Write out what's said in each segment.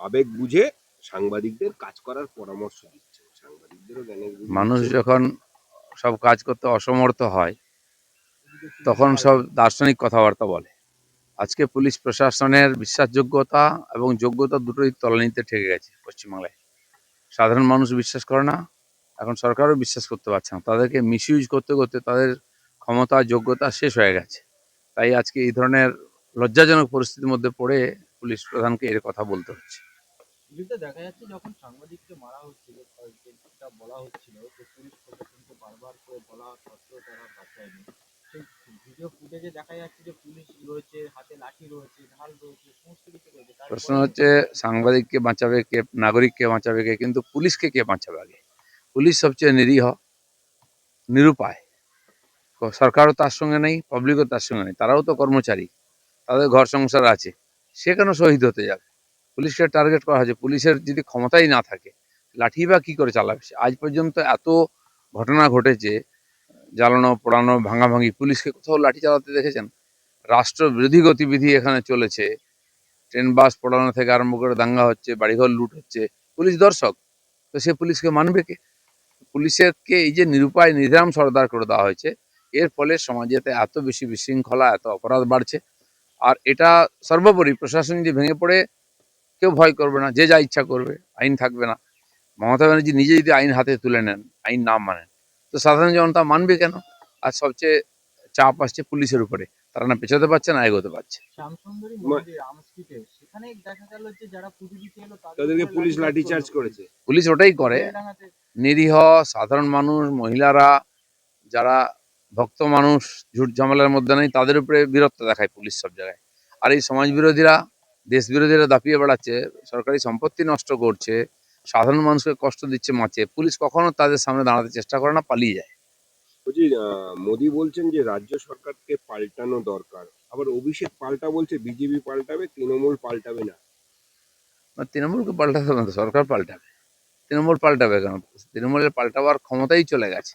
আবেগ বুঝে সাংবাদিকদের কাজ করার পরামর্শ দিচ্ছেন। সাংবাদিকদেরও মানুষ যখন সব কাজ করতে অসমর্থ হয়, তখন সব দার্শনিক কথাবার্তা বলে। আজকে পুলিশ প্রশাসনের বিশ্বাসযোগ্যতা এবং যোগ্যতা দুটোই তলানিতে ঠেকে গেছে পশ্চিমবাংলায়। সাধারণ মানুষ বিশ্বাস করে না, এখন সরকারও বিশ্বাস করতে পারছে না। তাদেরকে মিসইউজ করতে করতে তাদের ক্ষমতা, যোগ্যতা শেষ হয়ে গেছে। তাই আজকে এই ধরনের লজ্জাজনক পরিস্থিতির মধ্যে পড়ে পুলিশ প্রধানকে এর কথা বলতে হচ্ছে। ভিডিওতে দেখা যাচ্ছে যখন সাংবাদিককে মারা হচ্ছিল যেটা বলা হচ্ছিল, যে পুলিশ প্রশাসনকে বারবার করে বলা সত্ত্বেও তারা বাঁচায়নি। সেই ভিডিও ফুটেজে দেখা যাচ্ছে যে পুলিশ রয়েছে, হাতে লাঠি রয়েছে ঢাল রয়েছে, সমস্ত কিছু রয়েছে। প্রশ্ন হচ্ছে, সাংবাদিককে বাঁচাবে কে, নাগরিককে বাঁচাবে কে, কিন্তু পুলিশকে কে বাঁচাবে আগে? পুলিশ সবচেয়ে নিরীহ, নিরুপায়। সরকারও তার সঙ্গে নেই পাবলিকও তার সঙ্গে নেই। তারাও তো কর্মচারী, তাদের ঘর সংসার আছে। সে কেন শহীদ হতে যাবে? পুলিশকে টার্গেট করা হয়েছে। পুলিশের যদি ক্ষমতাই না থাকে, লাঠি বা কী করে চালাবে? আজ পর্যন্ত এত ঘটনা ঘটেছে, জ্বালানো, পোড়ানো, ভাঙাভাঙি, পুলিশকে কোথাও লাঠি চালাতে দেখেছেন? রাষ্ট্রবিরোধী গতিবিধি এখানে চলেছে। ট্রেন, বাস পোড়ানো থেকে আরম্ভ করে দাঙ্গা হচ্ছে, বাড়িঘর লুট হচ্ছে। পুলিশ দর্শক, তো সে পুলিশকে মানবে কে? পুলিশেরকে এই যে নিরুপায় নির্ধাম সর্দার করে দেওয়া হয়েছে, এর ফলে সমাজেতে এত বেশি বিশৃঙ্খলা, এত অপরাধ বাড়ছে। আর এটা সর্বোপরি প্রশাসন যদি ভেঙে পড়ে কেউ ভয় করবে না যে যা ইচ্ছা করবে আইন থাকবে না। মমতা ব্যানার্জি নিজে যদি আইন হাতে তুলে নেন আইন না মানেন তো সাধারণ জনতা মানবে কেন? আর সবচেয়ে চাপ আসছে পুলিশের উপরে তারা না পেছাতে পারছে না এগোতে পারছে। করেছে। পুলিশ ওটাই করে। নিরীহ সাধারণ মানুষ মহিলারা যারা ভক্ত মানুষ ঝুট ঝামেলার মধ্যে নেই তাদের উপরে বীরত্ব দেখায় পুলিশ সব জায়গায়। আর এই সমাজ বিরোধীরা দেশ বিরোধীরা দাপিয়ে বেড়াচ্ছে সরকারি সম্পত্তি নষ্ট করছে সাধারণ মানুষকে কষ্ট দিচ্ছে মাছে পুলিশ কখনো তাদের সামনে দাঁড়াতে চেষ্টা করে না পালিয়ে যায়। বলছি মোদি বলছেন যে রাজ্য সরকারকে পাল্টানো দরকার আবার অভিষেক পাল্টা বলছে বিজেপি পাল্টাবে তৃণমূল পাল্টাবে না। আর তৃণমূলকে পাল্টাতে না সরকার পাল্টাবে। তৃণমূল পাল্টাবে কেন? তৃণমূলের পাল্টাবার ক্ষমতাই চলে গেছে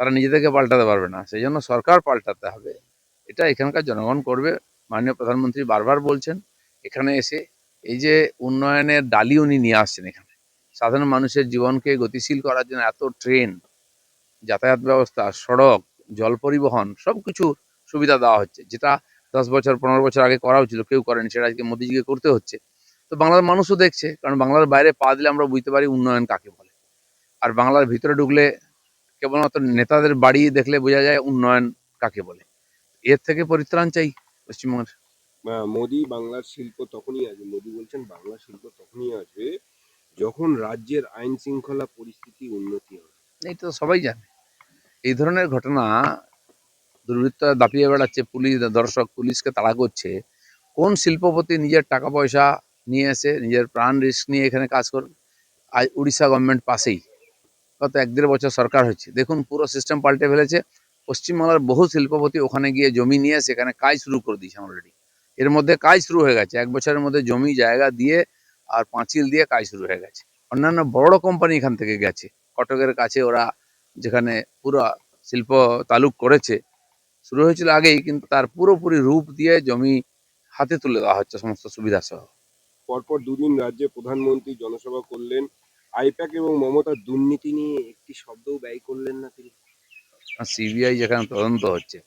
তারা নিজে থেকে পাল্টাতে পারবে না সেই জন্য সরকার পাল্টাতে হবে। এটা এখানকার জনগণ করবে মাননীয় প্রধানমন্ত্রী বারবার বলছেন এখানে এসে এই যে উন্নয়নের ডালি উনি নিয়ে আসছেন এখানে। সাধারণ মানুষের জীবনকে গতিশীল করার জন্য এত ট্রেন, যাতায়াত ব্যবস্থা, সড়ক, জল পরিবহন সব কিছু সুবিধা দেওয়া হচ্ছে। যেটা দশ বছর, পনেরো বছর আগে করা হচ্ছিল, কেউ করেনি, সেটা আজকে মোদিজিকে করতে হচ্ছে। তো বাংলার মানুষও দেখছে, কারণ বাংলার বাইরে পা দিলে আমরা বুঝতে পারি উন্নয়ন কাকে বলে। আর বাংলার ভিতরে ঢুকলে কেবলমাত্র নেতাদের বাড়ি দেখলে বোঝা যায় উন্নয়ন কাকে বলে। এর থেকে পরিত্রাণ চাই পশ্চিমবঙ্গের। মোদি বাংলার শিল্প তখনই আসবে মোদি বলছেন বাংলার শিল্প তখনই আসবে যখন রাজ্যের আইন শৃঙ্খলা পরিস্থিতি উন্নতি হবে এই তো সবাই জানে। এই ধরনের ঘটনা দুর্বৃত্ত দাপিয়ে বেড়াচ্ছে, পুলিশ দর্শক, পুলিশকে তাড়া করছে। কোন শিল্পপতি নিজের টাকা পয়সা নিয়ে এসে নিজের প্রাণ রিস্ক নিয়ে এখানে কাজ করবে আজ উড়িষ্যা গভর্নমেন্ট পাশেই। গত এক দেড় বছর সরকার হচ্ছে দেখুন পুরো সিস্টেম পাল্টে ফেলেছে। পশ্চিমবাংলার বহু শিল্পপতি ওখানে গিয়ে জমি নিয়ে সেখানে কাজ শুরু করে দিয়েছে অলরেডি এর মধ্যে কাজ শুরু হয়ে গেছে। এক বছরের মধ্যে জমি জায়গা দিয়ে আর পাঁচিল দিয়ে কাজ শুরু হয়ে গেছে। অন্যান্য বড় কোম্পানি এখান থেকে গেছে। কটকের কাছে ওরা যেখানে পুরো শিল্প তালুক করেছে শুরু হয়েছিল আগেই কিন্তু তার পুরোপুরি রূপ দিয়ে জমি হাতে তুলে দেওয়া হচ্ছে সমস্ত সুবিধা সহ। পরপর দুদিন রাজ্যে প্রধানমন্ত্রী জনসভা করলেন। আইপ্যাক এবং মমতার দুর্নীতি নিয়ে একটি শব্দও ব্যয় করলেন না তিনি। সিবিআই যেখানে তদন্ত হচ্ছে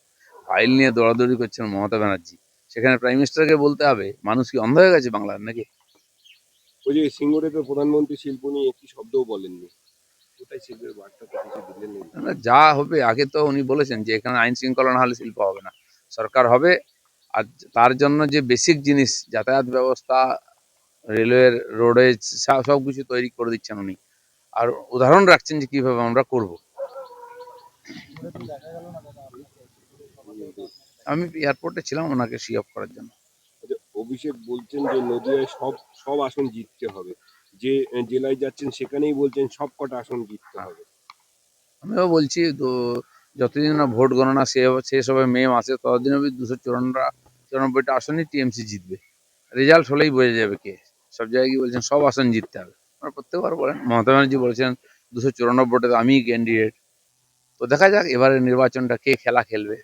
ফাইল নিয়ে দৌড়াদৌড়ি করছেন মমতা ব্যানার্জি। সেখানে প্রাইম মিনিস্টারকে বলতে হবে মানুষ কি অন্ধ হয়ে গেছে বাংলার নাকি? ওই যে সিঙ্গুরে তো প্রধানমন্ত্রী শিল্প নিয়ে একটি শব্দও বলেননি। যা হবে আগে তো উনি বলেছেন যে এখানে আইন শৃঙ্খলা না হলে শিল্প হবে না। সরকার হবে আর তার জন্য যে বেসিক জিনিস যাতায়াত ব্যবস্থা রেলওয়ের রোডেজ সব কিছু তৈরি করে দিচ্ছেন উনি। আর উদাহরণ রাখছেন যে কীভাবে আমরা করব। আমি এয়ারপোর্টে ছিলাম ওনাকে সি অফ করার জন্য। আচ্ছা, অভিষেক বলছেন যে নদিয়ায় সব সব আসন জিততে হবে। যে জেলায় যাচ্ছেন সেখানেই বলছেন সব কটা আসন জিততে হবে। আমিও বলছি তো যতদিন না ভোট গণনা শেষ হবে মে মাসে ততদিন অবধি দুশো চুরান্নটা চুরানব্বইটা আসনই টিএমসি জিতবে। রেজাল্ট হলেই বোঝা যাবে কে। সব জায়গায় গিয়ে বলছেন সব আসন জিততে হবে। আপনারা প্রত্যেকবার বলেন মমতা ব্যানার্জি বলেছেন দুশো চুরানব্বইটাতে আমিই ক্যান্ডিডেট তো দেখা যাক এবারে নির্বাচনটা কে খেলা খেলবে।